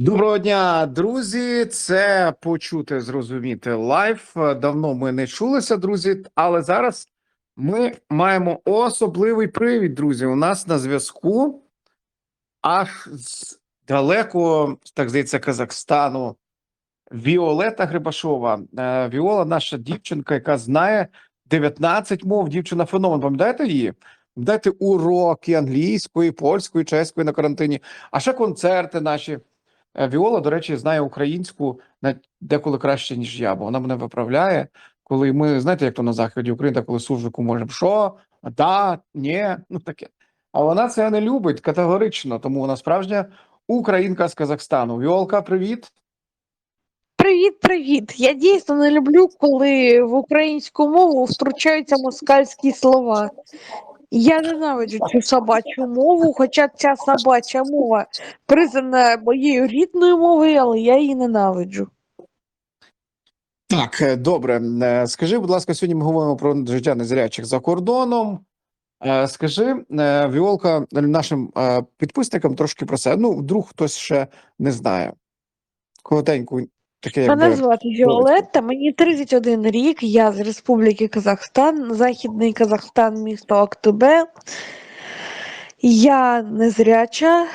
Доброго дня, друзі. Це почути, зрозуміти лайф. Давно ми не чулися, друзі, але зараз ми маємо особливий привід, друзі. У нас на зв'язку аж з далеко, так здається, Казахстану. Віолета Грибашова. Е, Віола, наша дівчинка, яка знає 19 мов. Дівчина феномен. Пам'ятаєте її? Пам'ятаєте уроки англійської, польської, чеської на карантині, а ще концерти наші. Е, Віола, до речі, знає українську навіть деколи краще, ніж я, бо вона мене виправляє. Коли ми, знаєте, як то на заході України, коли суржику можемо що, да, ні, ну таке. А вона це не любить категорично, тому вона справжня українка з Казахстану. Віолка, привіт. Привіт, привіт. Я дійсно не люблю, коли в українську мову втручаються москальські слова. Я ненавиджу цю собачу мову, хоча ця собача мова признана моєю рідною мовою, але я її ненавиджу. Так, е, добре. Е, Скажи, будь ласка, сьогодні ми говоримо про життя незрячих за кордоном. Е, Скажи, Віолка, нашим підписникам трошки про це. Ну, вдруг хтось ще не знає. Коротеньку, таке Мене якби. звати Віолетта, мені 31 рік, я з Республіки Казахстан, Західний Казахстан, місто Актубе. Я незряча,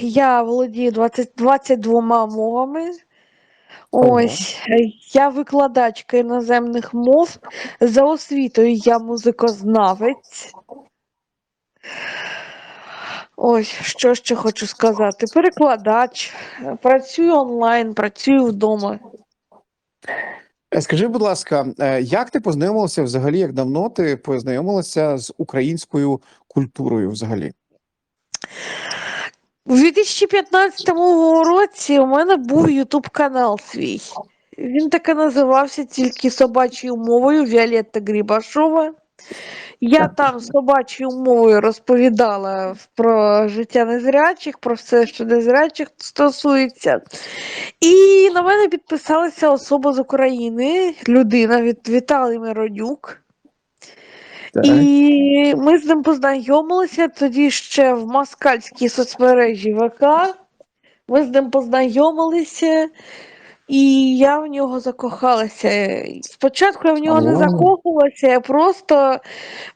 я володію 20, 22 мовами. Ось, е, я викладачка іноземних мов. За освітою я музикознавець. Ось, що ще хочу сказати. Перекладач, працюю онлайн, працюю вдома. Е, Скажи, будь ласка, е, як ти познайомилася взагалі, як давно ти познайомилася з українською культурою взагалі? У 2015 році у мене був Ютуб канал свій. Він так і називався тільки собачою мовою Віолетта Грібашова. Я там собачою мовою розповідала про життя незрячих, про все, що незрячих стосується. І на мене підписалася особа з України, людина від Віталій Миронюк. І ми з ним познайомилися тоді ще в москальській соцмережі ВК. Ми з ним познайомилися, і я в нього закохалася. Спочатку я в нього не О. закохалася, я просто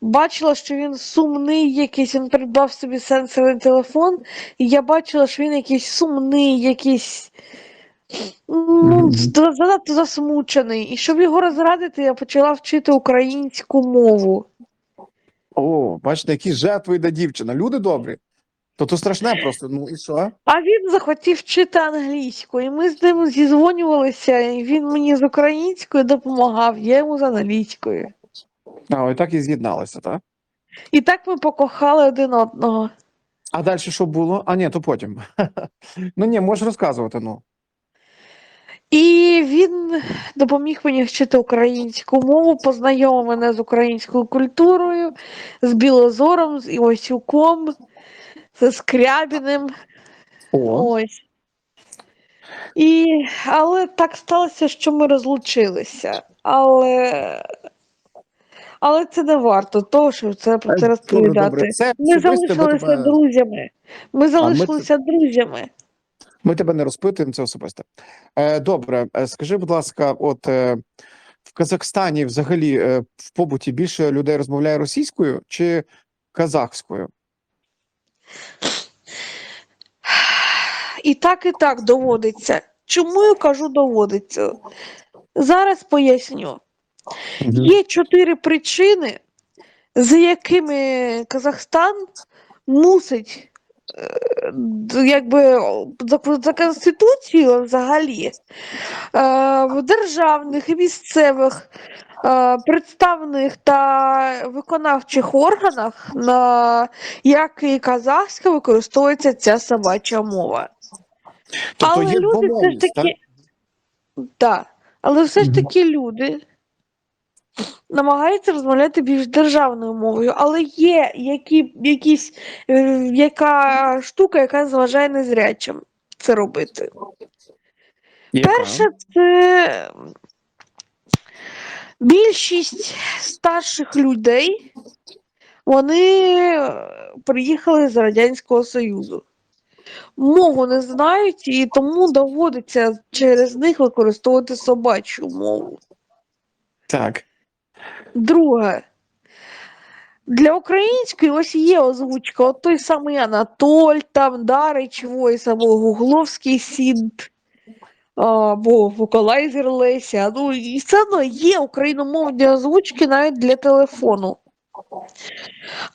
бачила, що він сумний якийсь, він придбав собі сенсорний телефон, і я бачила, що він якийсь сумний, якийсь. Ну, занадто засмучений. І щоб його розрадити, я почала вчити українську мову. О, бачите, які жертви йде дівчина. Люди добрі. То то страшне просто. Ну і що? А він захотів вчити англійську, і ми з ним зізвонювалися, і він мені з українською допомагав, я йому з англійською. А, ось так і з'єдналися, так? І так ми покохали один одного. А далі що було? А ні, то потім. ну ні, можеш розказувати, ну. І він допоміг мені вчити українську мову, познайомив мене з українською культурою, з Білозором, з Івасюком, з Скрябіним. О, Ось. І, але так сталося, що ми розлучилися. Але, але це не варто того, щоб це про це Е, розповідати. Це Ми залишилися тебе- друзями. Ми залишилися друзями. Ми тебе не розпитуємо, це особисте. Е, добре, е, скажи, будь ласка, от е, в Казахстані взагалі е, в побуті більше людей розмовляє російською чи казахською? І так, і так доводиться. Чому я кажу доводиться? Зараз поясню. Є чотири причини, за якими Казахстан мусить, е, якби за, за Конституцією взагалі е, в державних і місцевих представних та виконавчих органах, на як і казахська, використовується ця собача мова. Тобто Але є люди все ж двомовність, так? таки. Але все ж таки люди намагаються розмовляти більш державною мовою, але є які, якісь, е, яка штука, яка заважає незрячим це робити. Яка? Перше, це більшість старших людей, вони е, приїхали з Радянського Союзу. мову не знають, і тому доводиться через них використовувати собачу мову. Так. Друге. Для української ось є озвучка, от той самий Анатоль, там Дарич Войс або Гугловський Сінт, або вокалайзер Леся. Ну, і все одно є україномовні озвучки навіть для телефону.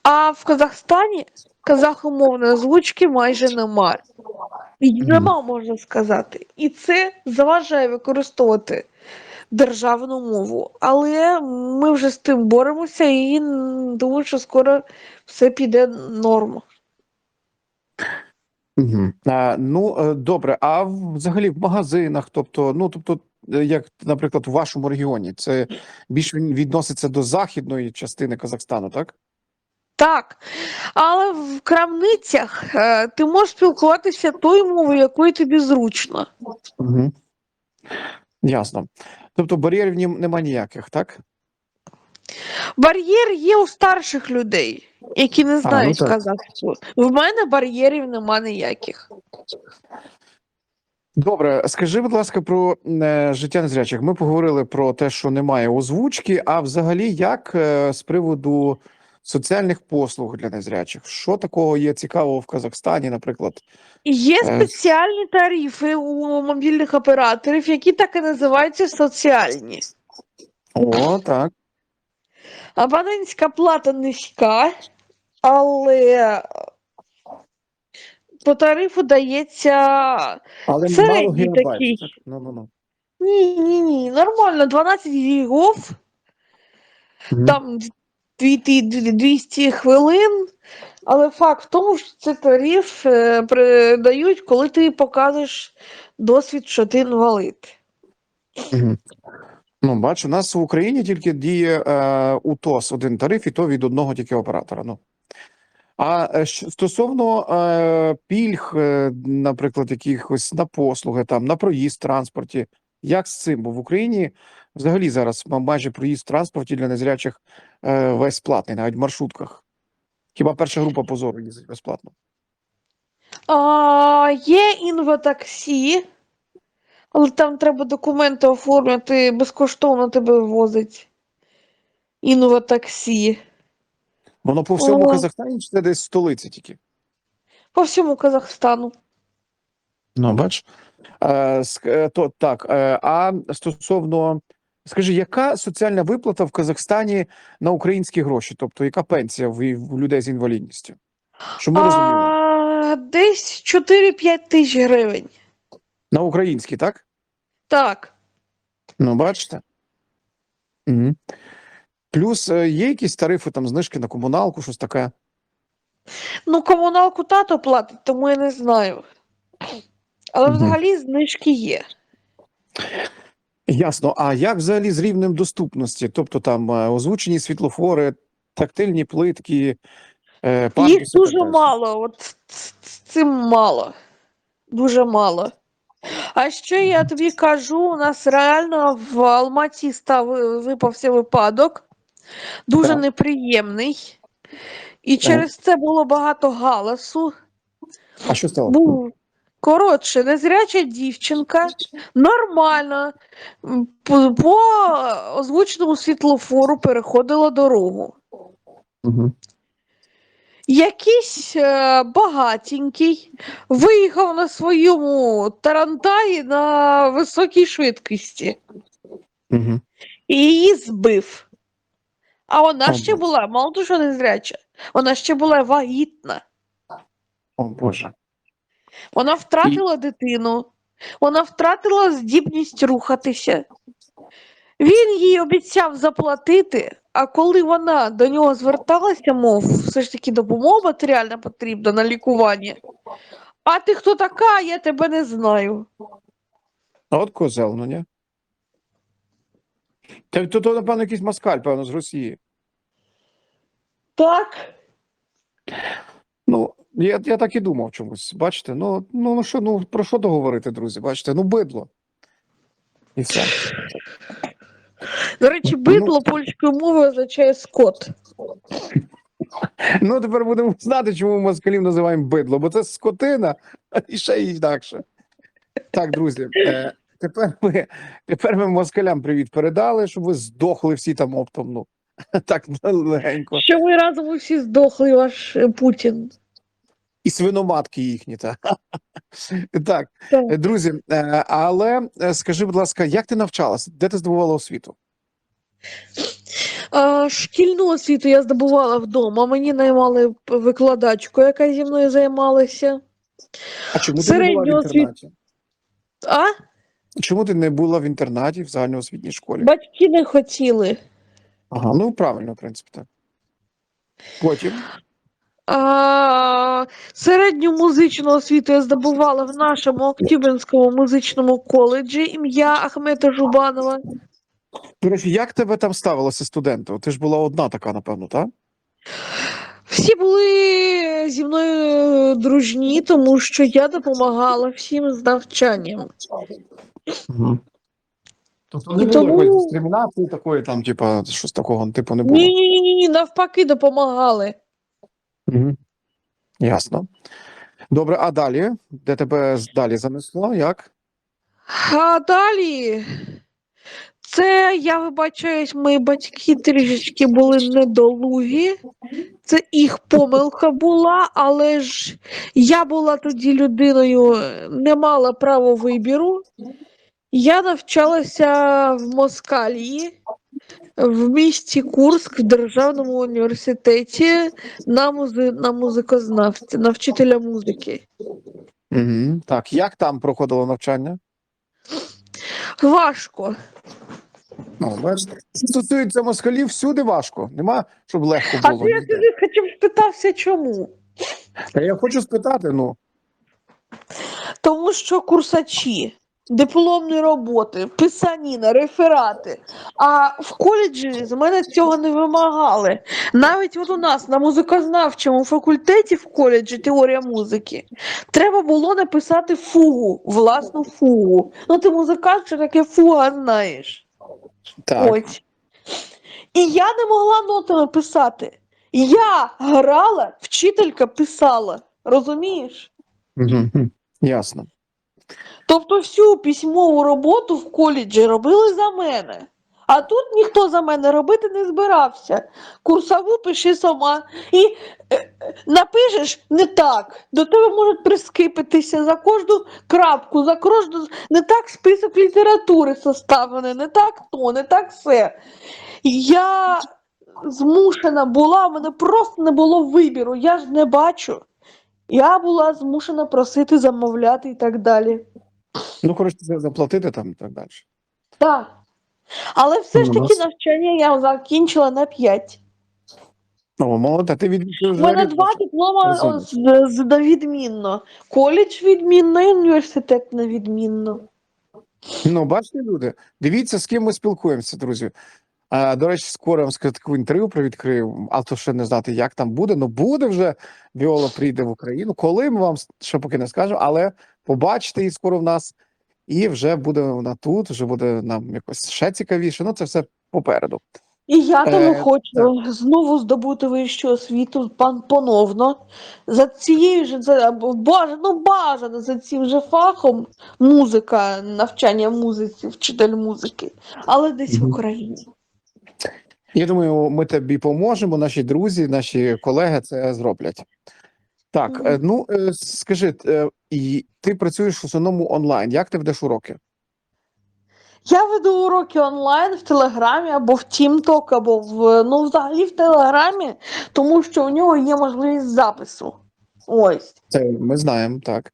А в Казахстані казахомовної озвучки майже нема. І Мгм. Нема, можна сказати. І це заважає використовувати державну мову. Але ми вже з тим боремося і думаю, що скоро все піде норм. Угу. А, ну, е, добре, а взагалі в магазинах, тобто, ну, тобто, е, як, наприклад, у вашому регіоні, це більш він- відноситься до західної частини Казахстану, так? Так, але в крамницях е, ти можеш спілкуватися тою мовою, якою тобі зручно. Угу. Ясно. Тобто бар'єрів ні- нема ніяких, так? Бар'єр є у старших людей, які не знають так. казахську. В мене бар'єрів нема ніяких. Добре, скажи, будь ласка, про е, життя незрячих. Ми поговорили про те, що немає озвучки, а взагалі, як е, з приводу соціальних послуг для незрячих? Що такого є цікавого в Казахстані, наприклад? Є Е, спеціальні тарифи у мобільних операторів, які так і називаються соціальні. О, так. Абонентська плата низька, але по тарифу дається. Але Середній мало такий. Ну, ну, ну. Ні, ні, ні, нормально, 12 гігов, Мгм. там 200 200 хвилин. Але факт в тому, що це тариф е, придають, коли ти показуєш досвід, що ти інвалид. Мгм. Ну, бачу, у нас в Україні тільки діє е, УТОС один тариф, і то від одного тільки оператора. Ну. А е, стосовно е, пільг, е, наприклад, якихось на послуги, там, на проїзд в транспорті, як з цим? Бо в Україні взагалі зараз майже проїзд в транспорті для незрячих е, весь платний, навіть в маршрутках. Хіба перша група позору їздить безплатно? А, є інвотаксі, але там треба документи оформити, безкоштовно тебе возить. Інвотаксі. Воно по всьому О. Казахстані чи це десь в столиці тільки? По всьому Казахстану. Ну, бач. Е, ск- е, то, так, е, а стосовно, скажи, яка соціальна виплата в Казахстані на українські гроші? Тобто, яка пенсія в, в людей з інвалідністю? Щоб ми розуміли. А, десь 4-5 тисяч гривень. На українські, так? Так. Ну, бачите. Угу. Плюс е, є якісь тарифи, там, знижки на комуналку, щось таке. Ну, комуналку тато платить, тому я не знаю. Але Мгм. взагалі знижки є. Ясно. А як взагалі з рівнем доступності? Тобто там е, озвучені світлофори, тактильні плитки, е, Їх пандуси так дуже мало, от цим мало. Дуже мало. А ще я тобі кажу, у нас реально в Алматі став випався випадок, дуже Так. неприємний. І через це було багато галасу. А що стало? Був коротше, незряча дівчинка нормально по, по озвученому світлофору переходила дорогу. Угу. Якийсь е, багатенький виїхав на своєму тарантаї на високій швидкості Угу. і її збив. А вона О, ще Боже. була, мало того, що незряча, вона ще була вагітна. О Боже. Вона втратила дитину, вона втратила здібність рухатися. Він їй обіцяв заплатити, а коли вона до нього зверталася, мов все ж таки допомога матеріальна потрібна на лікування. А ти хто така? Я тебе не знаю. А от козел, ну ні? Та то, то, напевно, якийсь москаль, певно, з Росії. Так. Ну, я, я так і думав чомусь. Бачите, ну, ну, ну що, ну про що договорити, друзі? Бачите, ну бидло. І все. До речі, бидло польською мовою означає скот. Ну, тепер будемо знати, чому ми москалів називаємо бидло, бо це скотина і ще інакше. Так, друзі, е, тепер ми, тепер ми москалям привіт передали, щоб ви здохли всі там оптом. Ну, так легенько. Що ви разом усі здохли, ваш Путін. І свиноматки їхні. Та. Так, е, друзі, е, але е, скажи, будь ласка, як ти навчалася? Де ти здобувала освіту? Шкільну освіту я здобувала вдома. Мені наймали викладачку, яка зі мною займалася. А чому ти не була в інтернаті? А Чому ти не була в інтернаті в загальноосвітній школі? батьки не хотіли. Ага, ну правильно, в принципі, так. Потім. Середню музичну освіту я здобувала в нашому Октябринському музичному коледжі ім'я Ахмета Жубанова. До речі, як тебе там ставилося студенти? Ти ж була одна така, напевно, так? Всі були зі мною дружні, тому що я допомагала всім з навчанням. Угу. Тобто не було якоїсь дискримінації такої, там, типа, щось такого, типу, не було. Ні, ні, ні, ні, навпаки, допомагали. Угу. Ясно. Добре, а далі? Де тебе далі занесло? Як? А далі. Це я вибачаюсь, мої батьки трішечки були недолугі. Це їх помилка була, але ж я була тоді людиною, не мала права вибіру. Я навчалася в Москалії, в місті Курск, в Державному університеті на, музи... на музикознавця, на вчителя музики. Угу. Так, як там проходило навчання? Важко. Ну, бачите. Що стосується москалів, всюди важко. Нема, щоб легко А було. ти я ніде. тобі хотів спитався, чому? Та я хочу спитати, ну. Тому що курсачі, дипломні роботи, писаніна, реферати. А в коледжі з мене цього не вимагали. Навіть от у нас на музикознавчому факультеті в коледжі теорія музики треба було написати фугу, власну фугу. Ну ти музикант, що таке фуга знаєш. Так. Ось. І я не могла нотами писати. Я грала, вчителька писала. Розумієш? Угу. Ясно. Тобто всю письмову роботу в коледжі робили за мене. А тут ніхто за мене робити не збирався. Курсову пиши сама. І е, е, напишеш не так. До тебе можуть прискипитися за кожну крапку, за кожну не так список літератури составлений, не так то, не так все. Я змушена була, в мене просто не було вибіру. Я ж не бачу. Я була змушена просити замовляти і так далі. Ну, коротше, заплатити там і так далі. Так. Але все ж Ну, таки навчання я закінчила на 5. Ну, молода, ти відмічив У мене два диплома з на відмінно. Коледж відмінно і університет на відмінно. Ну, бачите, люди, дивіться, з ким ми спілкуємося, друзі. А, до речі, скоро я вам скажу таку інтерв'ю привідкрию, а то ще не знати, як там буде. Ну, буде вже Віола прийде в Україну. Коли ми вам ще поки не скажемо, але побачите її скоро в нас, і вже буде вона тут, вже буде нам якось ще цікавіше. Ну, це все попереду. І я тому Е, хочу знову здобути вищу освіту пан поновно. За цією ж за бажано, ну, бажано за цим же фахом музика, навчання музиці, вчитель музики, але десь в Україні. Я думаю, ми тобі поможемо. Наші друзі, наші колеги це зроблять. Так, е, ну е, скажи, е, ти працюєш в основному онлайн. Як ти ведеш уроки? Я веду уроки онлайн в Телеграмі або в TeamTalk, або в ну, взагалі в Телеграмі, тому що у нього є можливість запису. Ось. Це ми знаємо, так.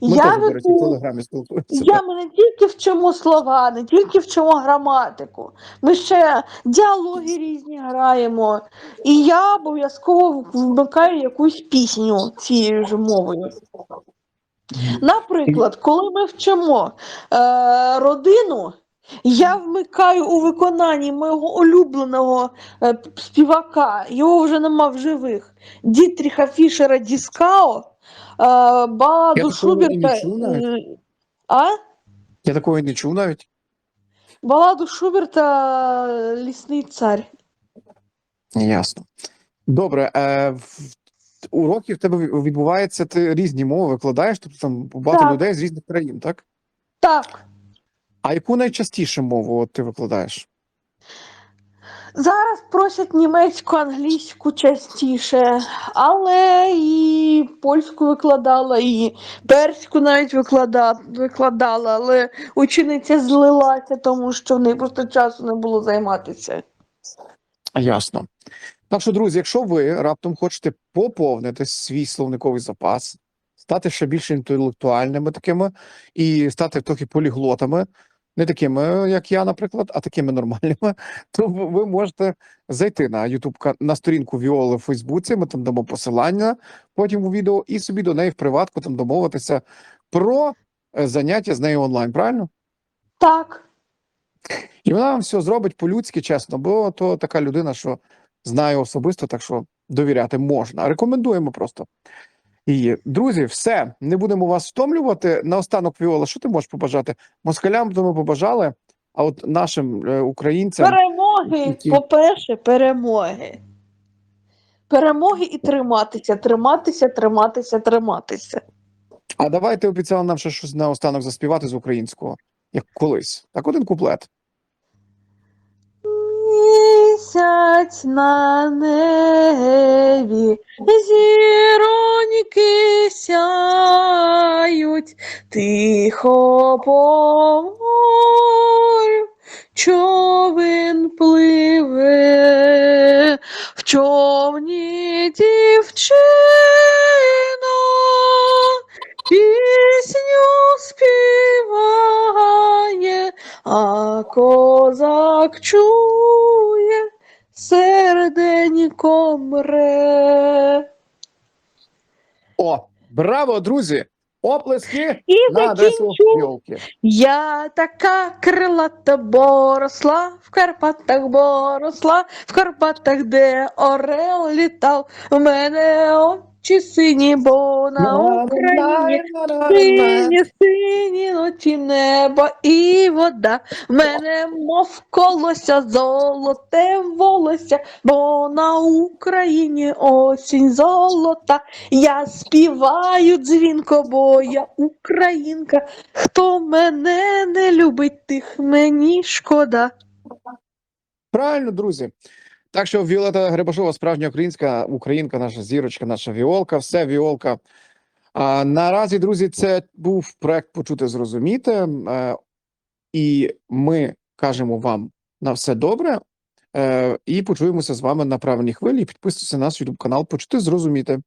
Ми я теж, речі, в телеграмі спілкуємося. я ми не тільки вчимо слова, не тільки вчимо граматику. Ми ще діалоги різні граємо. І я обов'язково вмикаю якусь пісню цією ж мовою. Наприклад, коли ми вчимо е, родину, я вмикаю у виконанні мого улюбленого е, співака, його вже нема в живих, Дітріха Фішера Діскао, е, Баладу такого і Шуберта. чув навіть. А? Я такого і не чув навіть. Баладу Шуберта Лісний цар. Ясно. Добре, е, в- уроки в тебе відбуваються, ти різні мови викладаєш, тобто там багато Так. людей з різних країн, так? Так. А яку найчастіше мову от ти викладаєш? Зараз просять німецьку, англійську частіше, але і польську викладала, і перську навіть виклада, викладала, але учениця злилася, тому що в неї просто часу не було займатися. Ясно. Так що, друзі, якщо ви раптом хочете поповнити свій словниковий запас, стати ще більш інтелектуальними такими і стати трохи поліглотами, не такими, як я, наприклад, а такими нормальними, то ви можете зайти на YouTube на сторінку Віоли в Фейсбуці. Ми там дамо посилання потім у відео, і собі до неї в приватку там домовитися про е, заняття з нею онлайн, правильно? Так. І вона вам все зробить по-людськи, чесно, бо то така людина, що знаю особисто, так що довіряти можна. Рекомендуємо просто. І, друзі, все, не будемо вас втомлювати. Наостанок, Віола, що ти можеш побажати? Москалям то ми побажали, а от нашим е, українцям. Перемоги, які- по-перше, перемоги. Перемоги і триматися, триматися, триматися, триматися. А давайте обіцяли нам ще щось наостанок заспівати з українського, як колись. Так, один куплет. Місяць на небі, зіроньки сяють, тихо по морю, човен пливе, в човні дівчина, пісню співає, а козак чує, серденько комре. О, браво, друзі! Оплески І на адресу закінчу. Я така крилата боросла, в Карпатах боросла, в Карпатах, де орел літав, мене очі сині, бо на Україні Сині, сині ночі небо і вода. В мене мов колося, золоте волосся, бо на Україні осінь золота. Я співаю дзвінко, бо я українка. Хто мене не любить, тих мені шкода. Правильно, друзі. Так що Віолета Грибашова, справжня українська українка, наша зірочка, наша віолка, все віолка. А наразі, друзі, це був проект Почути зрозуміти. Е, і ми кажемо вам на все добре. Е, і почуємося з вами на правильній хвилі. Підписуйтесь на наш YouTube канал Почути зрозуміти.